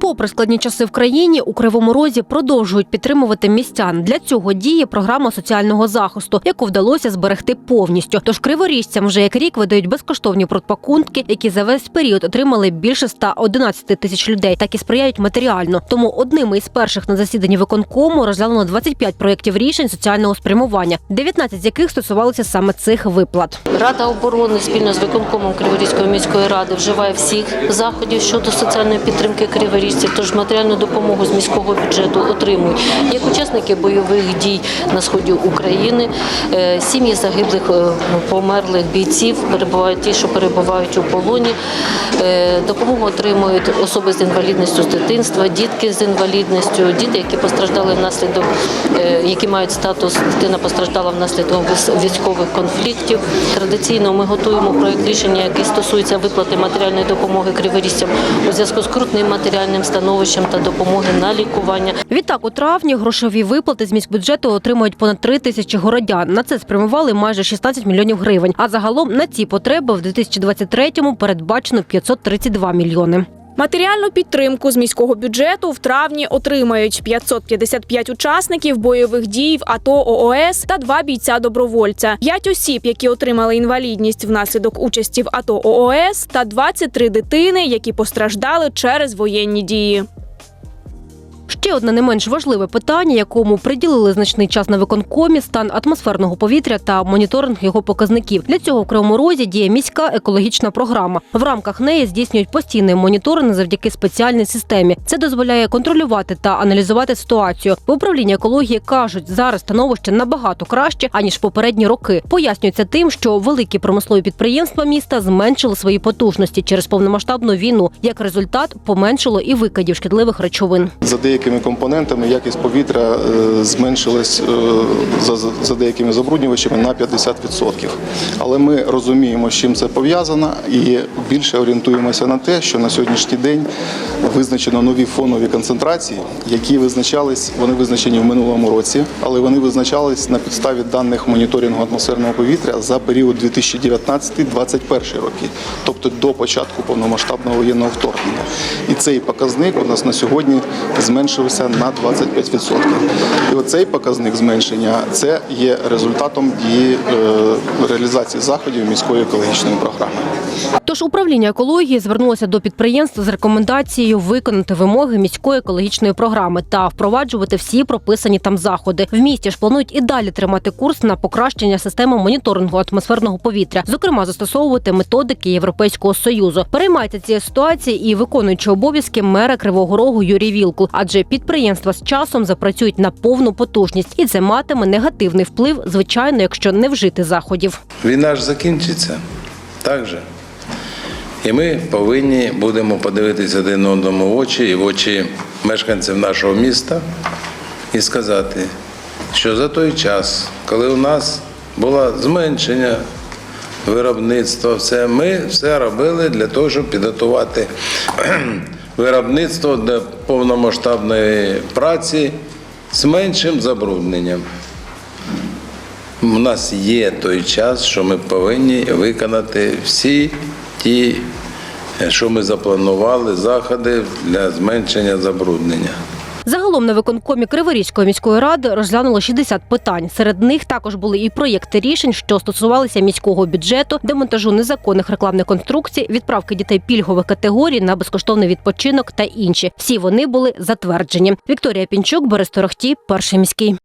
Попри складні часи в країні, у Кривому Розі продовжують підтримувати містян. Для цього діє програма соціального захисту, яку вдалося зберегти повністю. Тож криворіжцям вже як рік видають безкоштовні продпакунки, які за весь період отримали більше 111 тисяч людей, так і сприяють матеріально. Тому одними із перших на засіданні виконкому розглянуло 25 проєктів рішень соціального спрямування, 19 з яких стосувалися саме цих виплат. Рада оборони спільно з виконкомом Криворізької міської ради вживає всіх заходів щодо соціальної підтримки криворіжців, тож матеріальну допомогу з міського бюджету отримують як учасники бойових дій на сході України, е, сім'ї загиблих е, померлих бійців, перебувають ті, що перебувають у полоні. Е, Допомогу отримують особи з інвалідністю з дитинства, дітки з інвалідністю, діти, які постраждали внаслідок, які мають статус дитина постраждала внаслідок військових конфліктів. Традиційно ми готуємо проект рішення, який стосується виплати матеріальної допомоги криворіжцям у зв'язку з крутним матеріальним становищем та допомоги на лікування. Відтак, у травні грошові виплати з міськбюджету отримують понад 3 тисячі городян. На це спрямували майже 16 мільйонів гривень. А загалом на ці потреби в 2023-му передбачено 532 мільйони. Матеріальну підтримку з міського бюджету в травні отримають 555 учасників бойових дій в АТО ООС та два бійця добровольця, п'ять осіб, які отримали інвалідність внаслідок участі в АТО ООС, та 23 дитини, які постраждали через воєнні дії. Ще одне не менш важливе питання, якому приділили значний час на виконкомі стан атмосферного повітря та моніторинг його показників. Для цього в Кривому Розі діє міська екологічна програма. В рамках неї здійснюють постійний моніторинг завдяки спеціальній системі. Це дозволяє контролювати та аналізувати ситуацію. В управлінні екології кажуть, зараз становище набагато краще аніж попередні роки. Пояснюється тим, що великі промислові підприємства міста зменшили свої потужності через повномасштабну війну. Як результат, поменшило і викидів шкідливих речовин. За деякими компонентами якість повітря е, зменшилась е, за, деякими забруднювачами на 50%. Але ми розуміємо, з чим це пов'язано, і більше орієнтуємося на те, що на сьогоднішній день визначено нові фонові концентрації, які визначались, вони визначені в минулому році, але вони визначались на підставі даних моніторингу атмосферного повітря за період 2019-2021 роки, тобто до початку повномасштабного воєнного вторгнення. І цей показник у нас на сьогодні зменшився на 25%. І оцей показник зменшення це є результатом дії е, реалізації заходів міської екологічної програми. Тож управління екології звернулося до підприємств з рекомендацією виконати вимоги міської екологічної програми та впроваджувати всі прописані там заходи. В місті ж планують і далі тримати курс на покращення системи моніторингу атмосферного повітря, зокрема застосовувати методики Європейського союзу. Переймається цією ситуацією і виконуючи обов'язки мера Кривого Рогу Юрій Вілкул, адже підприємства з часом запрацюють на повну потужність, і це матиме негативний вплив, звичайно, якщо не вжити заходів. Війна ж закінчиться. Так же. І ми повинні будемо подивитися один одному в очі і в очі мешканців нашого міста і сказати, що за той час, коли у нас було зменшення виробництва, все, ми все робили для того, щоб підготувати виробництво для повномасштабної праці з меншим забрудненням. У нас є той час, що ми повинні виконати всі ті, е, що ми запланували, заходи для зменшення забруднення. Загалом на виконкомі Криворізької міської ради розглянуло 60 питань. Серед них також були і проєкти рішень, що стосувалися міського бюджету, демонтажу незаконних рекламних конструкцій, відправки дітей пільгових категорій на безкоштовний відпочинок та інші. Всі вони були затверджені. Вікторія Пінчук, Борис Торохті, перший міський.